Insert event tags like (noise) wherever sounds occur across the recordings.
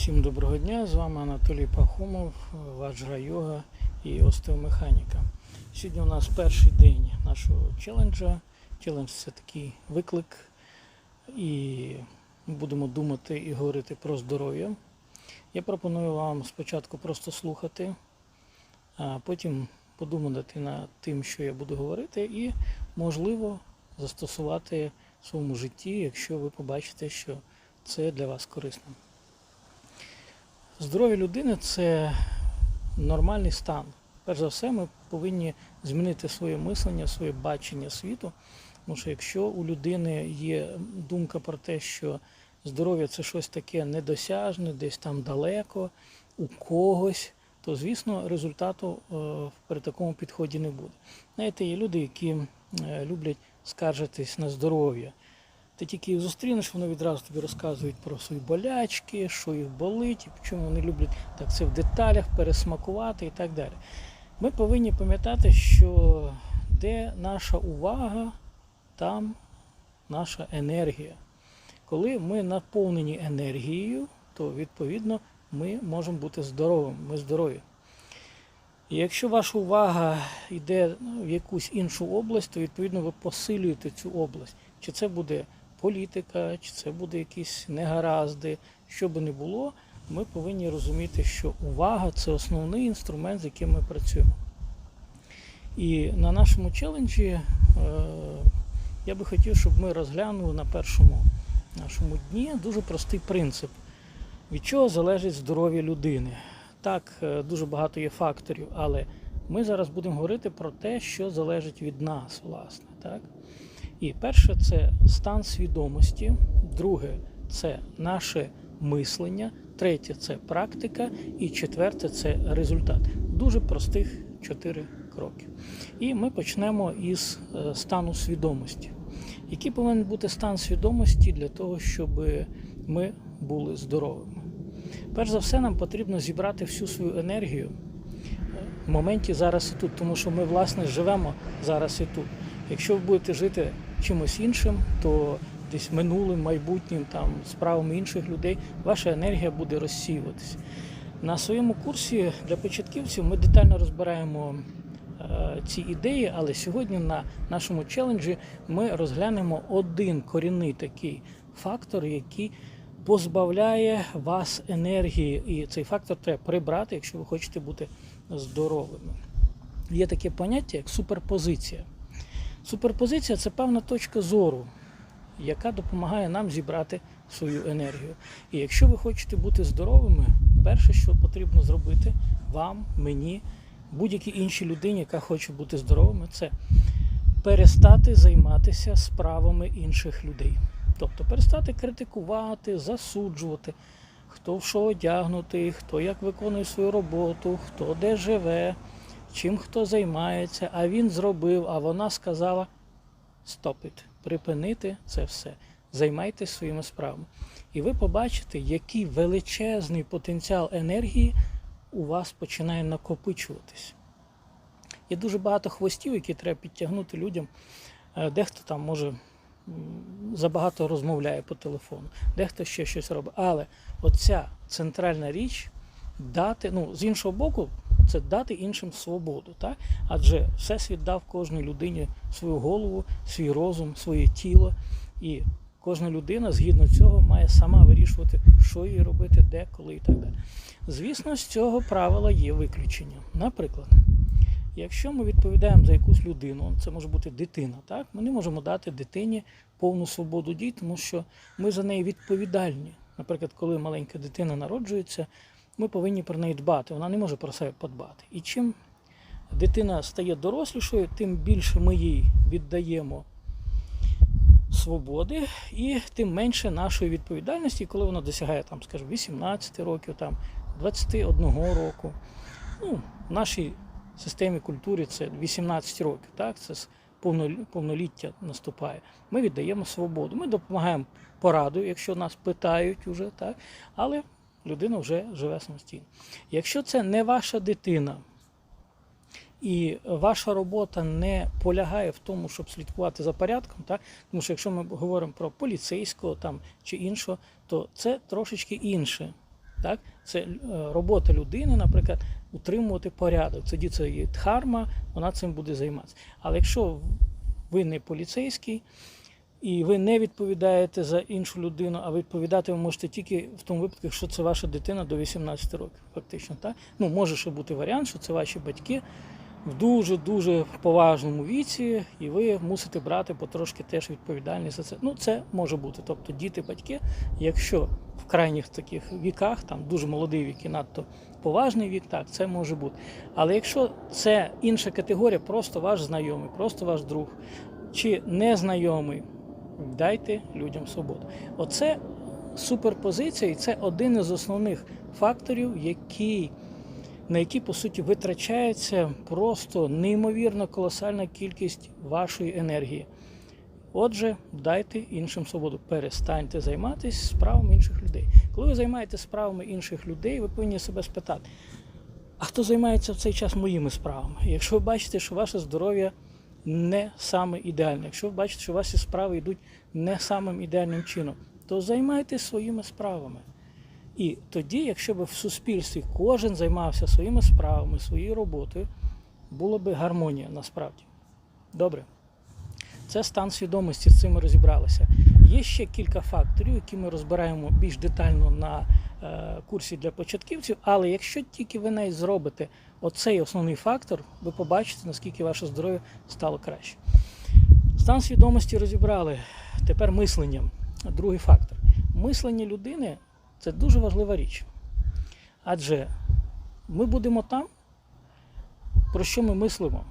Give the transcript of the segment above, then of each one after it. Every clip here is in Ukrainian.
Всім доброго дня! З вами Анатолій Пахомов, ваджра йога і остеомеханіка. Сьогодні у нас перший день нашого челенджа. Челендж це такий виклик, і будемо думати і говорити про здоров'я. Я пропоную вам спочатку просто слухати, а потім подумати над тим, що я буду говорити, і, можливо, застосувати в своєму житті, якщо ви побачите, що це для вас корисно. Здоров'я людини це нормальний стан. Перш за все, ми повинні змінити своє мислення, своє бачення світу. Тому що якщо у людини є думка про те, що здоров'я це щось таке недосяжне, десь там далеко, у когось, то звісно результату е, при такому підході не буде. Знаєте, є люди, які е, люблять скаржитись на здоров'я. Ти тільки їх зустрінеш, вони відразу тобі розказують про свої болячки, що їх болить, і чому вони люблять так це в деталях пересмакувати і так далі. Ми повинні пам'ятати, що де наша увага, там наша енергія. Коли ми наповнені енергією, то відповідно ми можемо бути здоровими, ми здорові. І якщо ваша увага йде ну, в якусь іншу область, то відповідно ви посилюєте цю область. Чи це буде політика, чи це буде якісь негаразди, що би не було, ми повинні розуміти, що увага це основний інструмент, з яким ми працюємо. І на нашому челенджі е, я би хотів, щоб ми розглянули на першому нашому дні дуже простий принцип, від чого залежить здоров'я людини. Так, е, дуже багато є факторів, але ми зараз будемо говорити про те, що залежить від нас, власне. Так? І перше це стан свідомості, друге це наше мислення, третє це практика, і четверте це результат. Дуже простих чотири кроки. І ми почнемо із е, стану свідомості. Який повинен бути стан свідомості для того, щоб ми були здоровими? Перш за все, нам потрібно зібрати всю свою енергію в моменті зараз і тут, тому що ми, власне, живемо зараз і тут. Якщо ви будете жити чимось іншим, то десь минулим, майбутнім, там, справами інших людей, ваша енергія буде розсіюватися. На своєму курсі для початківців ми детально розбираємо е, ці ідеї, але сьогодні на нашому челенджі ми розглянемо один корінний такий фактор, який позбавляє вас енергії, і цей фактор треба прибрати, якщо ви хочете бути здоровими. Є таке поняття, як суперпозиція. Суперпозиція це певна точка зору, яка допомагає нам зібрати свою енергію. І якщо ви хочете бути здоровими, перше, що потрібно зробити вам, мені, будь-якій іншій людині, яка хоче бути здоровими, це перестати займатися справами інших людей. Тобто перестати критикувати, засуджувати, хто в що одягнутий, хто як виконує свою роботу, хто де живе, чим хто займається, а він зробив, а вона сказала стопит, припинити це все. Займайтесь своїми справами. І ви побачите, який величезний потенціал енергії у вас починає накопичуватись. Є дуже багато хвостів, які треба підтягнути людям. Е, Дехто там може забагато розмовляє по телефону, дехто ще щось робить. Але оця центральна річ дати, ну, з іншого боку, це дати іншим свободу. Так? Адже Всесвіт дав кожній людині свою голову, свій розум, своє тіло. І кожна людина згідно цього має сама вирішувати, що їй робити, де, коли і так далі. Звісно, з цього правила є виключення. Наприклад, якщо ми відповідаємо за якусь людину, це може бути дитина, так? ми не можемо дати дитині повну свободу дій, тому що ми за неї відповідальні. Наприклад, коли маленька дитина народжується, ми повинні про неї дбати. Вона не може про себе подбати. І чим дитина стає дорослішою, тим більше ми їй віддаємо свободи, і тим менше нашої відповідальності, коли вона досягає там, скажімо, 18 років, там, 21 року. Ну, в нашій системі культури це 18 років, так? це повноліття наступає. Ми віддаємо свободу. Ми допомагаємо порадою, якщо нас питають уже, так? але людина вже живе самостійно. Якщо це не ваша дитина, і ваша робота не полягає в тому, щоб слідкувати за порядком, так? тому що якщо ми говоримо про поліцейського там, чи іншого, то це трошечки інше. Так? Це е, робота людини, наприклад, утримувати порядок. Тоді це є дхарма, вона цим буде займатися. Але якщо ви не поліцейський і ви не відповідаєте за іншу людину, а відповідати ви можете тільки в тому випадку, якщо це ваша дитина до 18 років, фактично. Так? Ну, може ще бути варіант, що це ваші батьки в дуже-дуже поважному віці, і ви мусите брати потрошки теж відповідальність за це. Ну, це може бути. Тобто діти, батьки, якщо в крайніх таких віках, там дуже молодий вік і надто поважний вік, так, це може бути. Але якщо це інша категорія, просто ваш знайомий, просто ваш друг чи незнайомий, дайте людям свободу. Оце суперпозиція, і це один із основних факторів, який на які по суті витрачається просто неймовірно колосальна кількість вашої енергії. Отже, дайте іншим свободу. Перестаньте займатися справами інших людей. Коли ви займаєтеся справами інших людей, ви повинні себе спитати, а хто займається в цей час моїми справами? Якщо ви бачите, що ваше здоров'я не саме ідеальне, якщо ви бачите, що ваші справи йдуть не самим ідеальним чином, то займайтеся своїми справами. І тоді, якщо б в суспільстві кожен займався своїми справами, своєю роботою, була б гармонія насправді. Добре. Це стан свідомості, з цим ми розібралися. Є ще кілька факторів, які ми розбираємо більш детально на курсі для початківців, але якщо тільки ви навіть зробите оцей основний фактор, ви побачите, наскільки ваше здоров'я стало краще. Стан свідомості розібрали. Тепер мислення. Другий фактор. Мислення людини це дуже важлива річ. Адже ми будемо там, про що ми мислимо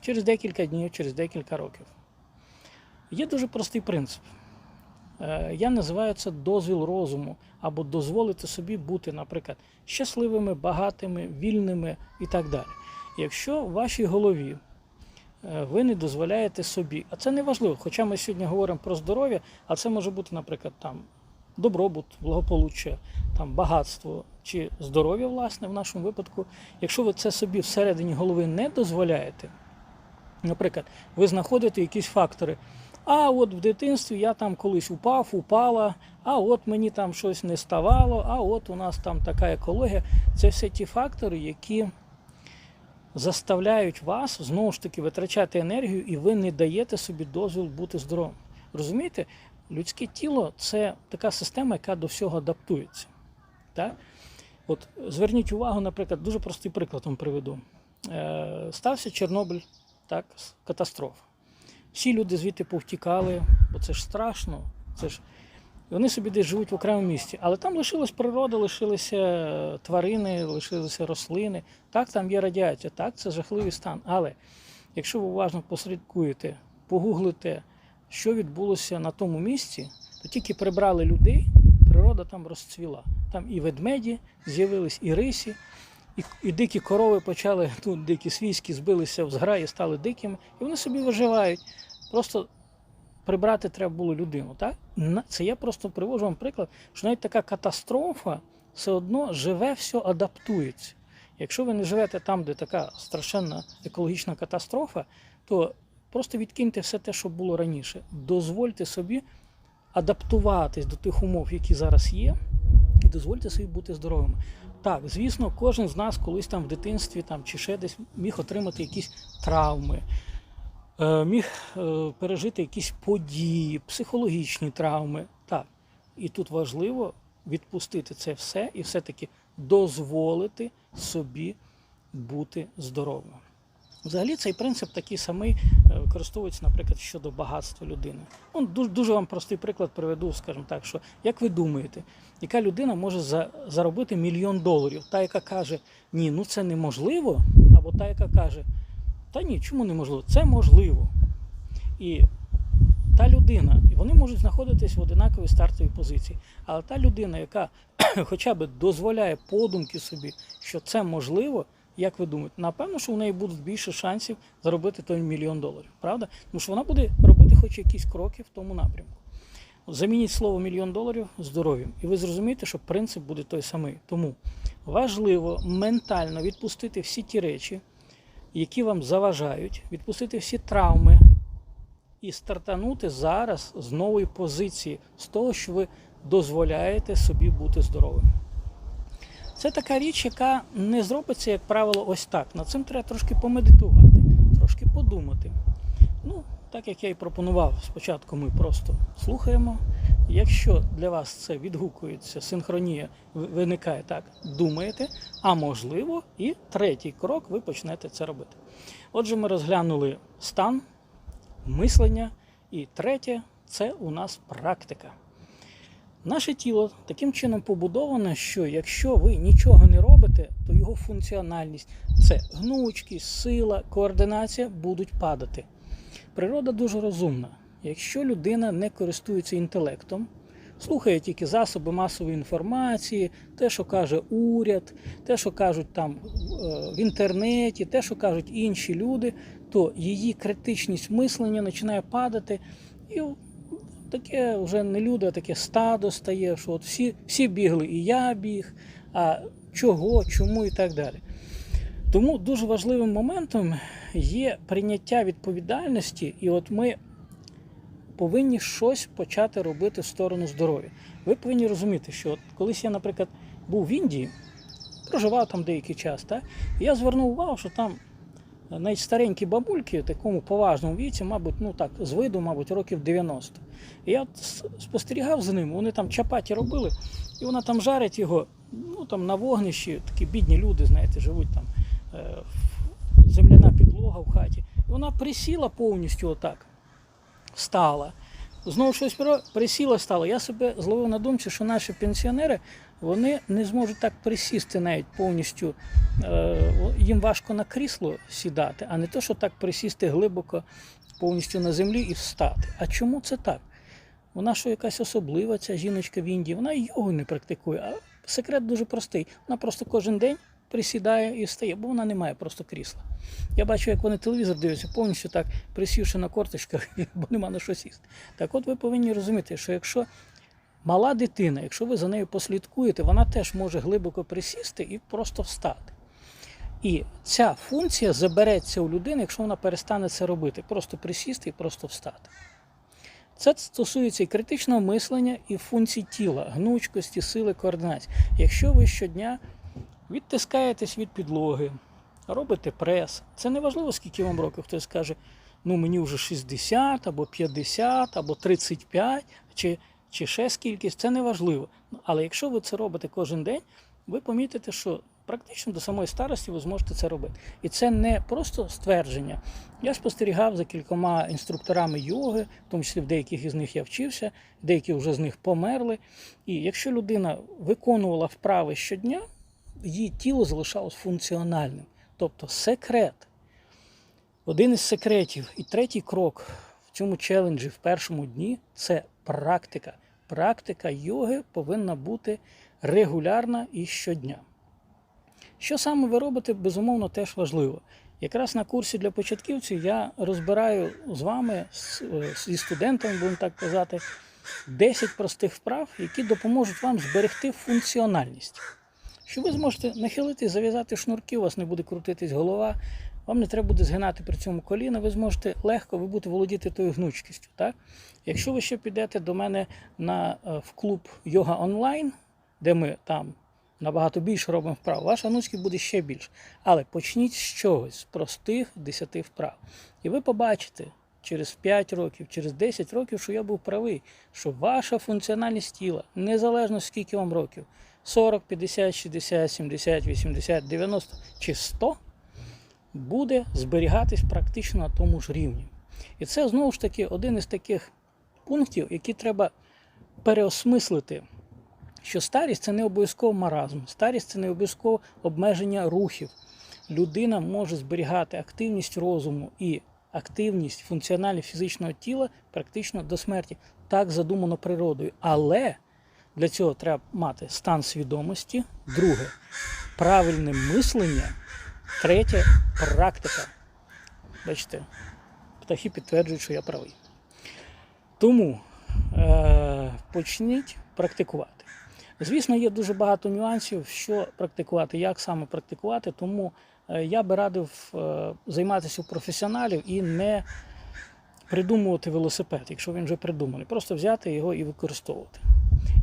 через декілька днів, через декілька років. Є дуже простий принцип. Е, Я називаю це дозвіл розуму або дозволити собі бути, наприклад, щасливими, багатими, вільними і так далі. Якщо в вашій голові е, ви не дозволяєте собі, а це не важливо, хоча ми сьогодні говоримо про здоров'я, а це може бути, наприклад, там добробут, благополуччя, там багатство чи здоров'я, власне, в нашому випадку. Якщо ви це собі всередині голови не дозволяєте, наприклад, ви знаходите якісь фактори. А от в дитинстві я там колись упав, упала, а от мені там щось не ставало, а от у нас там така екологія. Це все ті фактори, які заставляють вас знову ж таки витрачати енергію, і ви не даєте собі дозвіл бути здоровим. Розумієте, людське тіло це така система, яка до всього адаптується. Так? От зверніть увагу, наприклад, дуже простий приклад вам приведу. Е, стався Чорнобиль, так, катастрофа. Всі люди звідти повтікали, бо це ж страшно. Це ж... Вони собі десь живуть в окремому місті. Але там лишилась природа, лишилися тварини, лишилися рослини. Так, там є радіація, так, це жахливий стан. Але якщо ви уважно послідкуєте, погуглите, що відбулося на тому місці, то тільки прибрали людей, природа там розцвіла. Там і ведмеді з'явились, і рисі, і, і дикі корови почали, тут дикі свійські збилися в зграї, стали дикими, і вони собі виживають. Просто прибрати треба було людину. Так? Це я просто привожу вам приклад, що навіть така катастрофа все одно живе, все адаптується. Якщо ви не живете там, де така страшенна екологічна катастрофа, то просто відкиньте все те, що було раніше. Дозвольте собі адаптуватись до тих умов, які зараз є, і дозвольте собі бути здоровими. Так, звісно, кожен з нас колись там в дитинстві там, чи ще десь міг отримати якісь травми, е, міг е, пережити якісь події, психологічні травми. Так. І тут важливо відпустити це все і все-таки дозволити собі бути здоровим. Взагалі цей принцип такий самий е, використовується, наприклад, щодо багатства людини. Ну, дуже, вам простий приклад приведу, скажімо так, що як ви думаєте, яка людина може за, заробити мільйон доларів? Та, яка каже, ні, ну це неможливо, або та, яка каже, та ні, чому неможливо? Це можливо. І та людина, і вони можуть знаходитись в одинаковій стартовій позиції. Але та людина, яка (clears throat) хоча б дозволяє подумки собі, що це можливо, як ви думаєте, напевно, що в неї будуть більше шансів заробити той мільйон доларів, правда? Тому що вона буде робити хоч якісь кроки в тому напрямку. Замініть слово мільйон доларів здоров'ям, і ви зрозумієте, що принцип буде той самий. Тому важливо ментально відпустити всі ті речі, які вам заважають, відпустити всі травми і стартанути зараз з нової позиції, з того, що ви дозволяєте собі бути здоровим. Це така річ, яка не зробиться, як правило, ось так. Над цим треба трошки помедитувати, трошки подумати. Ну, так як я і пропонував, спочатку ми просто слухаємо. Якщо для вас це відгукується, синхронія виникає так, думаєте, а можливо, і третій крок ви почнете це робити. Отже, ми розглянули стан, мислення, і третє це у нас практика. Наше тіло таким чином побудоване, що якщо ви нічого не робите, то його функціональність це гнучкість, сила, координація будуть падати. Природа дуже розумна. Якщо людина не користується інтелектом, слухає тільки засоби масової інформації, те, що каже уряд, те, що кажуть там е, в інтернеті, те, що кажуть інші люди, то її критичність мислення починає падати. І таке вже не люди, а таке стадо стає, що от всі, всі бігли, і я біг, а чого, чому і так далі. Тому дуже важливим моментом є прийняття відповідальності, і от ми повинні щось почати робити в сторону здоров'я. Ви повинні розуміти, що от колись я, наприклад, був в Індії, проживав там деякий час, так? я звернув увагу, що там навіть старенькі бабульки в такому поважному віці, мабуть, ну так, з виду, мабуть, років 90. І я спостерігав за ними, вони там чапаті робили, і вона там жарить його, ну там на вогнищі, такі бідні люди, знаєте, живуть там, е, земляна підлога в хаті. І вона присіла повністю отак, стала. Знову щось присіла стала. Я себе зловив на думці, що наші пенсіонери вони не зможуть так присісти навіть повністю. Е, їм важко на крісло сідати, а не то, що так присісти глибоко повністю на землі і встати. А чому це так? Вона що якась особлива, ця жіночка в Індії, вона йогу не практикує. А секрет дуже простий. Вона просто кожен день присідає і встає, бо вона не має просто крісла. Я бачу, як вони телевізор дивляться, повністю так присівши на корточках, (laughs) бо нема на що сісти. Так от ви повинні розуміти, що якщо мала дитина, якщо ви за нею послідкуєте, вона теж може глибоко присісти і просто встати. І ця функція забереться у людини, якщо вона перестане це робити, просто присісти і просто встати. Це стосується і критичного мислення, і функцій тіла, гнучкості, сили, координації. Якщо ви щодня відтискаєтесь від підлоги, робите прес, це не важливо, скільки вам років. Хтось скаже, ну мені вже 60, або 50, або 35, чи, чи ще скількись, це не важливо. Але якщо ви це робите кожен день, ви помітите, що практично до самої старості ви зможете це робити. І це не просто ствердження. Я спостерігав за кількома інструкторами йоги, в тому числі в деяких із них я вчився, деякі вже з них померли. І якщо людина виконувала вправи щодня, її тіло залишалось функціональним. Тобто секрет. Один із секретів і третій крок в цьому челенджі в першому дні це практика. Практика йоги повинна бути регулярна і щодня. Що саме ви робите, безумовно, теж важливо. Якраз на курсі для початківців я розбираю з вами, е, зі студентами, будемо так казати, 10 простих вправ, які допоможуть вам зберегти функціональність. Що ви зможете нахилити, зав'язати шнурки, у вас не буде крутитись голова, вам не треба буде згинати при цьому коліна, ви зможете легко, ви будете володіти тою гнучкістю. Так? Якщо ви ще підете до мене на, е, в клуб Йога онлайн, де ми там набагато більше робимо вправ, ваша гнучкість буде ще більше. Але почніть з чогось, з простих 10 вправ. І ви побачите через 5 років, через 10 років, що я був правий, що ваша функціональність тіла, незалежно скільки вам років, 40, 50, 60, 70, 80, 90 чи 100, буде зберігатись практично на тому ж рівні. І це знову ж таки один із таких пунктів, які треба переосмислити. Що старість це не обов'язково маразм, старість це не обов'язково обмеження рухів. Людина може зберігати активність розуму і активність функціональність фізичного тіла практично до смерті. Так задумано природою. Але для цього треба мати стан свідомості, друге правильне мислення, третє практика. Бачите, птахи підтверджують, що я правий. Тому е, почніть практикувати. Звісно, є дуже багато нюансів, що практикувати, як саме практикувати, тому е, я би радив е, займатися у професіоналів і не придумувати велосипед, якщо він вже придуманий. Просто взяти його і використовувати.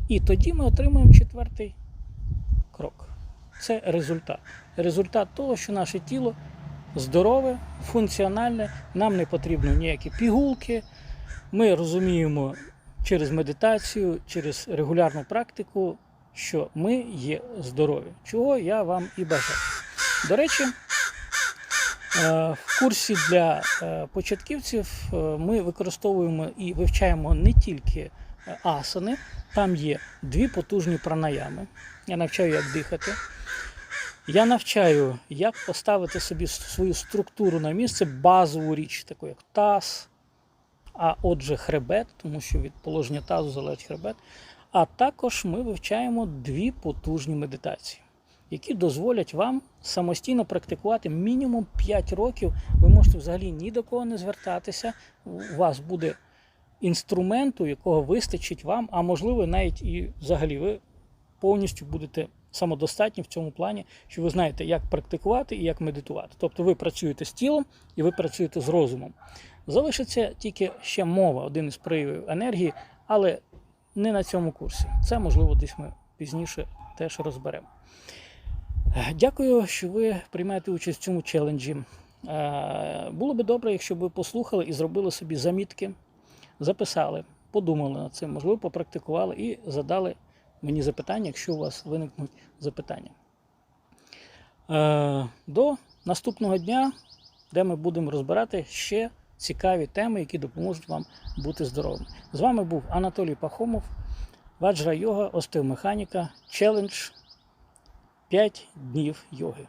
І тоді ми отримуємо четвертий крок. Це результат. Результат того, що наше тіло здорове, функціональне, нам не потрібно ніякі пігулки. Ми розуміємо через медитацію, через регулярну практику, що ми є здорові, чого я вам і бажаю. До речі, е, в курсі для е, початківців е, ми використовуємо і вивчаємо не тільки асани, там є дві потужні пранаями. Я навчаю, як дихати. Я навчаю, як поставити собі свою структуру на місце, базову річ, таку як таз, а отже, хребет, тому що від положення тазу залежить хребет. А також ми вивчаємо дві потужні медитації, які дозволять вам самостійно практикувати мінімум 5 років. Ви можете взагалі ні до кого не звертатися. У вас буде інструменту, якого вистачить вам, а можливо, навіть і взагалі ви повністю будете самодостатні в цьому плані, що ви знаєте, як практикувати і як медитувати. Тобто ви працюєте з тілом і ви працюєте з розумом. Залишиться тільки ще мова, один із проявів енергії, але не на цьому курсі. Це можливо десь ми пізніше теж розберемо. Дякую, що ви приймаєте участь в цьому челенджі. Е, Було би добре, якщо ви послухали і зробили собі замітки, записали, подумали над цим, можливо, попрактикували і задали мені запитання, якщо у вас виникнуть запитання. Е, До наступного дня, де ми будемо розбирати ще цікаві теми, які допоможуть вам бути здоровими. З вами був Анатолій Пахомов, Ваджра Йога, остеомеханіка, челендж 5 днів йоги.